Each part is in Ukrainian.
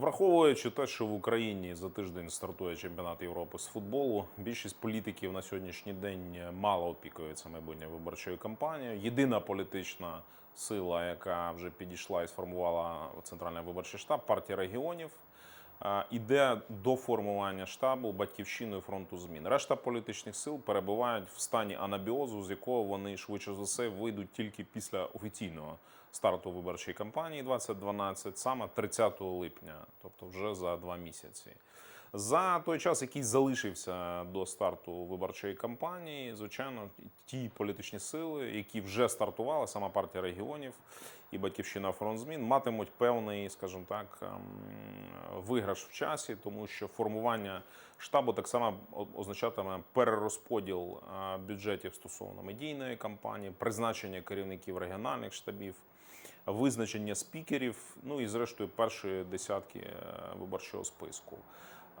Враховуючи те, що в Україні за тиждень стартує чемпіонат Європи з футболу, більшість політиків на сьогоднішній день мало опікується майбутньою виборчою кампанією. Єдина політична сила, яка вже підійшла і сформувала центральний виборчий штаб, партія регіонів. Іде до формування штабу батьківщиною фронту змін. Решта політичних сил перебувають в стані анабіозу, з якого вони швидше за все вийдуть тільки після офіційного старту виборчої кампанії 2012, саме 30 липня, тобто вже за два місяці. За той час, який залишився до старту виборчої кампанії, звичайно, ті політичні сили, які вже стартували, сама партія регіонів і батьківщина фронт змін, матимуть певний, скажімо так, ем, виграш в часі, тому що формування штабу так само означатиме перерозподіл е, бюджетів стосовно медійної кампанії, призначення керівників регіональних штабів визначення спікерів, ну і зрештою першої десятки е, виборчого списку.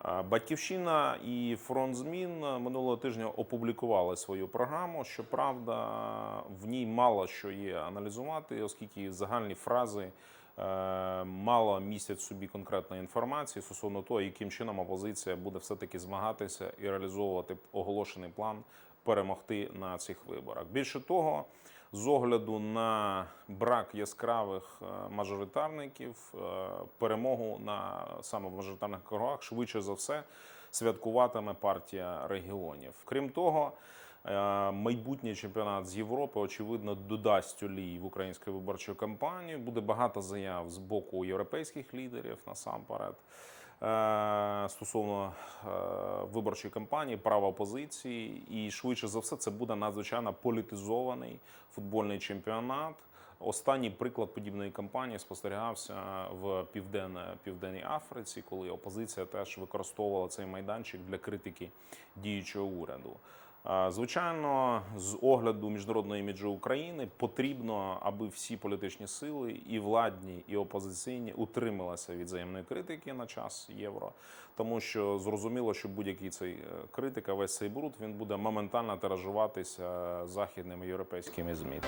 Батьківщина і фронт змін минулого тижня опублікували свою програму. Щоправда, в ній мало що є аналізувати, оскільки загальні фрази е, мало містять собі конкретної інформації стосовно того, яким чином опозиція буде все-таки змагатися і реалізовувати оголошений план перемогти на цих виборах. Більше того, з огляду на брак яскравих е, мажоритарників, е, перемогу на саме в мажоритарних округах швидше за все святкуватиме партія регіонів. Крім того, е, майбутній чемпіонат з Європи очевидно додасть олій в українську виборчу кампанію. Буде багато заяв з боку європейських лідерів насамперед. Е, Стосовно е, виборчої кампанії, права опозиції, і швидше за все, це буде надзвичайно політизований футбольний чемпіонат. Останній приклад подібної кампанії спостерігався в південне південній Африці, коли опозиція теж використовувала цей майданчик для критики діючого уряду. Е, Звичайно, з огляду міжнародного іміджу України потрібно, аби всі політичні сили, і владні, і опозиційні, утрималися від взаємної критики на час євро, тому що зрозуміло, що будь-який цей е, критика, весь цей бруд, він буде моментально тиражуватися західними європейськими змі.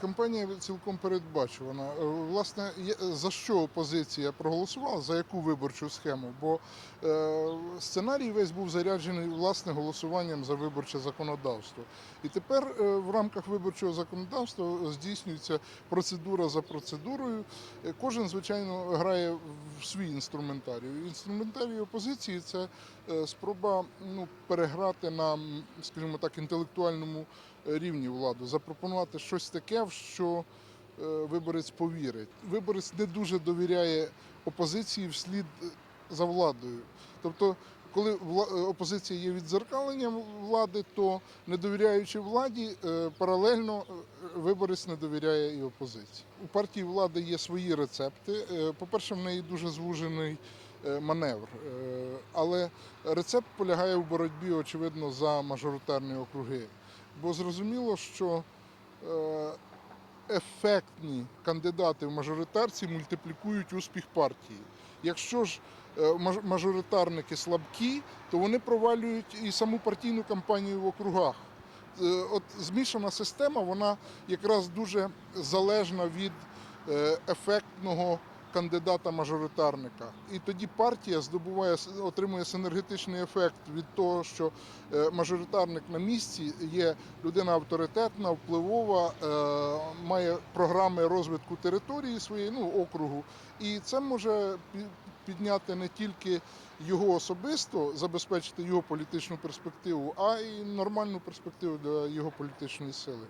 Кампанія цілком передбачувана. Е, Власне, за що опозиція проголосувала, за яку виборчу схему? Бо е, сценарій весь був заряджений власне голосуванням за виборче законодавство. І тепер е, в рамках виборчого законодавства здійснюється процедура за процедурою. Кожен, звичайно, грає в свій інструментарій. Інструментарій опозиції це спроба ну, переграти на, скажімо так, інтелектуальному рівні владу, запропонувати щось таке, в що е, виборець повірить. Виборець не дуже довіряє опозиції вслід за владою. Тобто, коли е, опозиція є відзеркаленням влади, то не довіряючи владі, е, паралельно виборець не довіряє і опозиції. У партії влади є свої рецепти. По-перше, в неї дуже звужений маневр. Але рецепт полягає в боротьбі, очевидно, за мажоритарні округи. Бо зрозуміло, що ефектні кандидати в мажоритарці мультиплікують успіх партії. Якщо ж е, мажоритарники слабкі, то вони провалюють і саму партійну кампанію в округах. Е, От змішана система, вона якраз дуже залежна від е, ефектного кандидата-мажоритарника. І тоді партія здобуває отримує синергетичний ефект від того, що е, мажоритарник на місці є людина авторитетна, впливова, е, має програми розвитку території своєї, ну округу. І це може пі- підняти не тільки його особисто, забезпечити його політичну перспективу, а й нормальну перспективу для його політичної сили.